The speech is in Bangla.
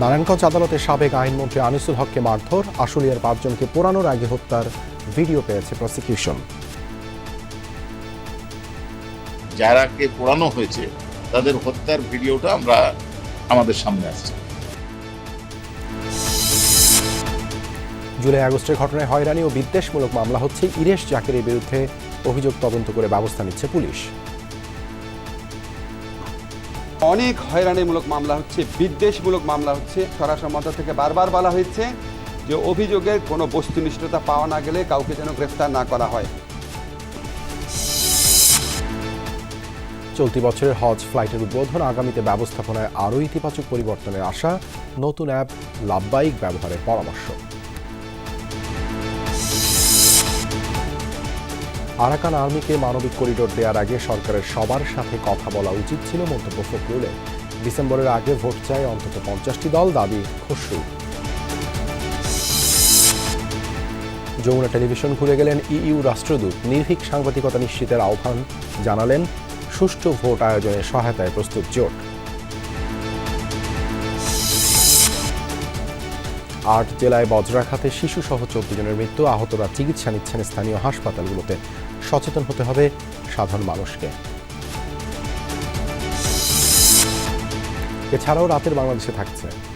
নারায়ণগঞ্জ আদালতে সাবেক আইনমন্ত্রী আনিসুল হককে মারধর, আশুলিয়ার পাঁচজনকে পোড়ানোর আগে হত্যার ভিডিও পেয়েছে প্রসিকিউশন। যারাকে পোড়ানো হয়েছে, তাদের হত্যার ভিডিওটা আমরা আমাদের সামনে আসছে। জুলাই আগস্টের ঘটনায় হয়রানি ও বিদ্বেষমূলক মামলা হচ্ছে ইরেশ জাকেরের বিরুদ্ধে অভিযোগ তদন্ত করে ব্যবস্থা নিচ্ছে পুলিশ। অনেক হয়রানিমূলক মামলা হচ্ছে বিদ্বেষমূলক মামলা হচ্ছে। স্বরাষ্ট্র থেকে বারবার বলা হয়েছে যে অভিযোগের কোনো বস্তুনিষ্ঠতা পাওয়া না গেলে কাউকে যেন গ্রেফতার না করা হয়। চলতি বছরের হজ ফ্লাইটের উদ্বোধন আগামীতে ব্যবস্থাপনায় আরও ইতিবাচক পরিবর্তনের আশা নতুন অ্যাপ লাভবাহিক ব্যবহারের পরামর্শ। আরাকান আর্মিকে মানবিক করিডোর দেওয়ার আগে সরকারের সবার সাথে কথা বলা উচিত ছিল মন্তব্য ফখরুলের ডিসেম্বরের আগে ভোট চায় অন্তত পঞ্চাশটি দল, দাবি খসরু। যমুনা টেলিভিশন ঘুরে গেলেন ইইউ রাষ্ট্রদূত। নির্ভীক সাংবাদিকতা নিশ্চিতের আহ্বান জানালেন, সুষ্ঠু ভোট আয়োজনে সহায়তায় প্রস্তুত জোট। আট জেলায় বজ্রাঘাতে শিশুসহ চোদ্দ জনের মৃত্যু। আহতরা চিকিৎসা নিচ্ছেন স্থানীয় হাসপাতালগুলোতে। সচেতন হতে হবে সাধারণ মানুষকে। এছাড়াও রাতের বাংলাদেশে থাকছে।